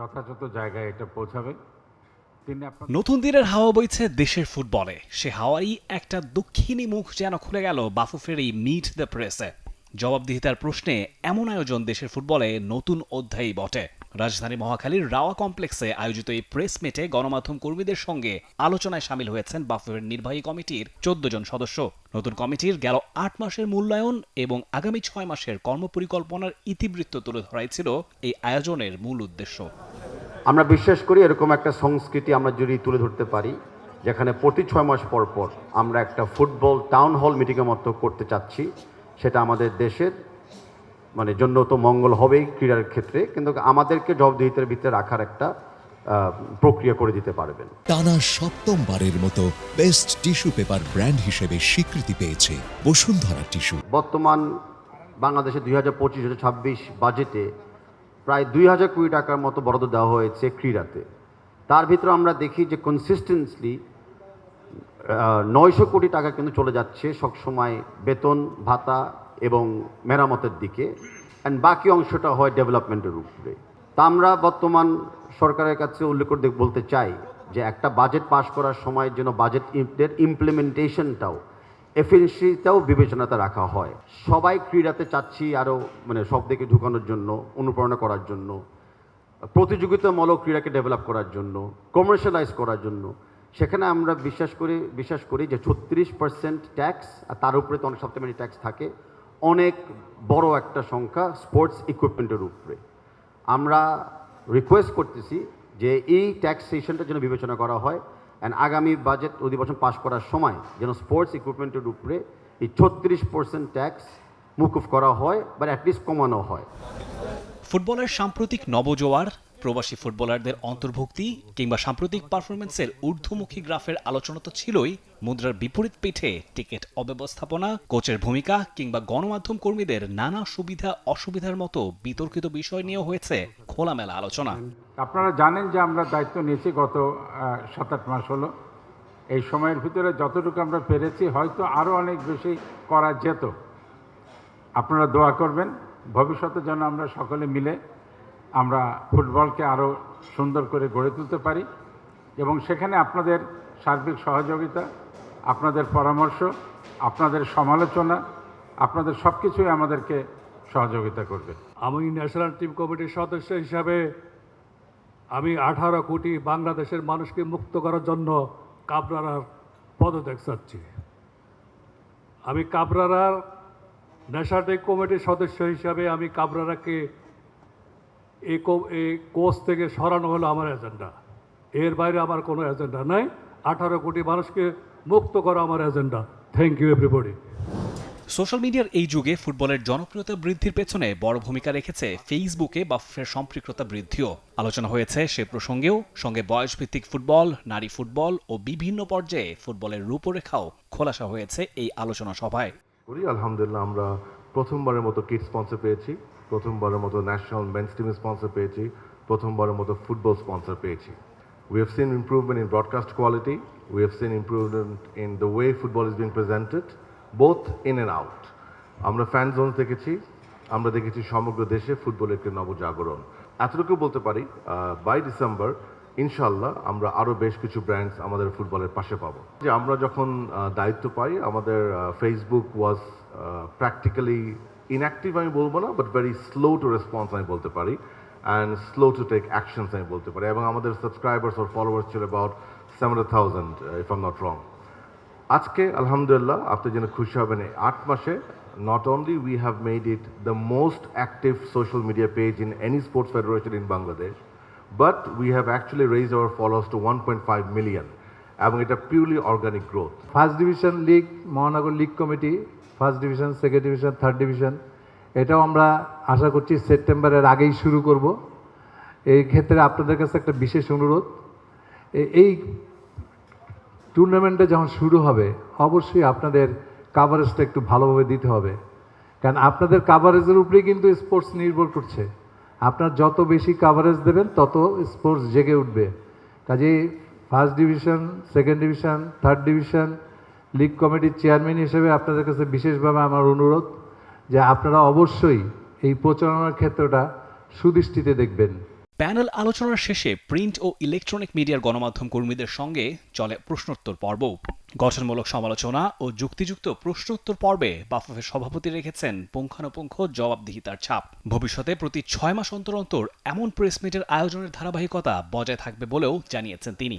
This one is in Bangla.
যথাযথ জায়গায় এটা পৌঁছাবে। নতুন দিনের হাওয়া বইছে দেশের ফুটবলে। সে হাওয়ারই একটা দক্ষিণী মুখ যেন খুলে গেল বাফুফের এই মিট দ্য প্রেসে জবাবদিহিতার প্রশ্নে এমন আয়োজন দেশের ফুটবলে নতুন অধ্যায়ই বটে। রাজধানী মহাখালীর রাওয়া কমপ্লেক্সে আয়োজিত এই প্রেস মিটে গণমাধ্যম কর্মীদের সঙ্গে আলোচনায় সামিল হয়েছেন বাফুফের নির্বাহী কমিটির চোদ্দ জন সদস্য। নতুন কমিটির গেল আট মাসের মূল্যায়ন এবং আগামী ছয় মাসের কর্মপরিকল্পনার ইতিবৃত্ত তুলে ধরাই ছিল এই আয়োজনের মূল উদ্দেশ্য। আমরা বিশ্বাস করি এরকম একটা সংস্কৃতি আমরা যদি তুলে ধরতে পারি যেখানে প্রতি ছয় মাস পর পর আমরা একটা ফুটবল টাউন হল মিটিংয়ের মতো করতে চাচ্ছি সেটা আমাদের দেশের মানে জন্য তো মঙ্গল হবেই ক্রীড়ার ক্ষেত্রে কিন্তু আমাদেরকে জবাবদিহিতার ভিতরে রাখার একটা প্রক্রিয়া করে দিতে পারবেন। টানা সপ্তমবারের মতো বেস্ট টিস্যু পেপার ব্র্যান্ড হিসেবে স্বীকৃতি পেয়েছে বসুন্ধরা টিস্যু বর্তমান বাংলাদেশে দুই হাজার পঁচিশ ছাব্বিশ বাজেটে প্রায় দুই হাজার কোটি টাকার মতো বরাদ্দ দেওয়া হয়েছে ক্রীড়াতে। তার ভিতরে আমরা দেখি যে কনসিস্টেন্সলি নয়শো কোটি টাকা কিন্তু চলে যাচ্ছে সবসময় বেতন, ভাতা এবং মেরামতের দিকে অ্যান্ড বাকি অংশটা হয় ডেভেলপমেন্টের উপরে। তা আমরা বর্তমান সরকারের কাছে উল্লেখ করে বলতে চাই যে একটা বাজেট পাস করার সময় যেন বাজেট ইমপ্লিমেন্টেশনটাও এফিসিটাও বিবেচনাতে রাখা হয়। সবাই ক্রীড়াতে চাচ্ছি আরও মানে সব দিকে ঢুকানোর জন্য, অনুপ্রেরণা করার জন্য, প্রতিযোগিতামূলক ক্রীড়াকে ডেভেলপ করার জন্য কমার্শিয়ালাইজ করার জন্য। সেখানে আমরা বিশ্বাস করি বিশ্বাস করি যে ছত্রিশ পার্সেন্ট ট্যাক্স আর তার উপরে তো অনেক সপ্তাহে ট্যাক্স থাকে, অনেক বড় একটা সংখ্যা স্পোর্টস ইকুইপমেন্টের উপরে। আমরা রিকোয়েস্ট করতেছি যে এই ট্যাক্স ট্যাক্সেশনটা যেন বিবেচনা করা হয় অ্যান্ড আগামী বাজেট অধিবেশন পাশ করার সময় যেন স্পোর্টস ইকুইপমেন্টের উপরে এই ছত্রিশ পার্সেন্ট ট্যাক্স মুকুফ করা হয় বা অ্যাটলিস্ট কমানো হয়। ফুটবলের সাম্প্রতিক নবজোয়ার প্রবাসী ফুটবলারদের অন্তর্ভুক্তি কিংবা সাম্প্রতিক পারফরমেন্সের ঊর্ধ্বমুখী গ্রাফের আলোচনা তো ছিলই, মুদ্রার বিপরীত পিঠে টিকিট অব্যবস্থাপনা, কোচের ভূমিকা কিংবা গণমাধ্যম কর্মীদের নানা সুবিধা অসুবিধার মতো বিতর্কিত বিষয় নিয়েও হয়েছে খোলামেলা আলোচনা। আপনারা জানেন যে আমরা দায়িত্ব নিয়েছি গত সাত আট মাস হলো। এই সময়ের ভিতরে যতটুকু আমরা পেরেছি, হয়তো আরও অনেক বেশি করা যেত। আপনারা দোয়া করবেন, ভবিষ্যতে যেন আমরা সকলে মিলে আমরা ফুটবলকে আরও সুন্দর করে গড়ে তুলতে পারি এবং সেখানে আপনাদের সার্বিক সহযোগিতা, আপনাদের পরামর্শ, আপনাদের সমালোচনা, আপনাদের সব কিছুই আমাদেরকে সহযোগিতা করবে। আমি ন্যাশনাল টিম কমিটির সদস্য হিসাবে আমি আঠারো কোটি বাংলাদেশের মানুষকে মুক্ত করার জন্য কাবরারার পদত্যাগ চাচ্ছি। আমি কাবরারার ন্যাশনাল টিম কমিটির সদস্য হিসাবে আমি কাবরারাকে এই কো- এই কোচ থেকে সরানো হলো আমার এজেন্ডা। এর বাইরে আমার কোনো এজেন্ডা নাই। আঠারো কোটি মানুষকে মুক্ত করা আমার agenda. Thank you everybody social মিডিয়ার এই যুগে ফুটবলের জনপ্রিয়তা বৃদ্ধির পেছনে বড় ভূমিকা রেখেছে ফেসবুকে বাফের সম্পৃক্ততা বৃদ্ধিও। আলোচনা হয়েছে সে প্রসঙ্গেও। সঙ্গে বয়সভিত্তিক ফুটবল নারী ফুটবল ও বিভিন্ন পর্যায়ে ফুটবলের রূপরেখাও খোলাসা হয়েছে এই আলোচনা সভায়। করি আলহামদুলিল্লাহ আমরা প্রথমবারের মতো কিট স্পন্সর পেয়েছি। প্রথমবারের মতো ন্যাশনাল মেন্স টিমের স্পন্সর পেয়েছি, প্রথমবারের মতো ফুটবল স্পন্সর পেয়েছি। We have seen improvement in broadcast quality we have seen improvement in the way football is being presented both in and out আমরা ফ্যান জোন দেখেছি, আমরা দেখেছি সমগ্র দেশে ফুটবলের একটি নবজাগরণ। এতটুকু বলতে পারি বাই ডিসেম্বর ইনশাল্লাহ আমরা আরও বেশ কিছু ব্র্যান্ডস আমাদের ফুটবলের পাশে পাবো। যে আমরা যখন দায়িত্ব পাই, আমাদের ফেসবুক ওয়াজ প্র্যাকটিক্যালি ইনঅ্যাক্টিভ আমি বলব না but very slow to response আমি বলতে পারি and slow to take actions আমি বলতে পারি, এবং আমাদের সাবস্ক্রাইবার্স ওর ফলোয়ার্স ছিল about seven thousand if I'm not wrong আজকে, আলহামদুলিল্লাহ, আপনি যেন খুশি হবেন আট মাসে we have made it the most active social media page in any sports federation in Bangladesh but we have actually raise our followers to one point five million এবং এটা purely organic growth first division league মহানগর league committee first division second division third division এটাও আমরা আশা করছি সেপ্টেম্বরের আগেই শুরু করব। এই ক্ষেত্রে আপনাদের কাছে একটা বিশেষ অনুরোধ এই টুর্নামেন্টটা যখন শুরু হবে, অবশ্যই আপনাদের কাভারেজটা একটু ভালোভাবে দিতে হবে। কারণ আপনাদের কাভারেজের উপরেই কিন্তু স্পোর্টস নির্ভর করছে। আপনার যত বেশি কাভারেজ দেবেন, তত স্পোর্টস জেগে উঠবে। কাজেই first division second division third division league কমিটির চেয়ারম্যান হিসেবে আপনাদের কাছে বিশেষভাবে আমার অনুরোধ যে আপনারা অবশ্যই এই প্রচারণার ক্ষেত্রটা সুদৃষ্টিতে দেখবেন। প্যানেল আলোচনার শেষে প্রিন্ট ও ইলেকট্রনিক মিডিয়ার গণমাধ্যম কর্মীদের সঙ্গে চলে প্রশ্নোত্তর পর্ব। গঠনমূলক সমালোচনা ও যুক্তিযুক্ত প্রশ্নোত্তর পর্বে বাফুফের সভাপতি রেখেছেন পুঙ্খানুপুঙ্খ জবাবদিহিতার ছাপ। ভবিষ্যতে প্রতি ছয় মাস অন্তর অন্তর এমন প্রেস মিটের আয়োজনের ধারাবাহিকতা বজায় থাকবে বলেও জানিয়েছেন তিনি।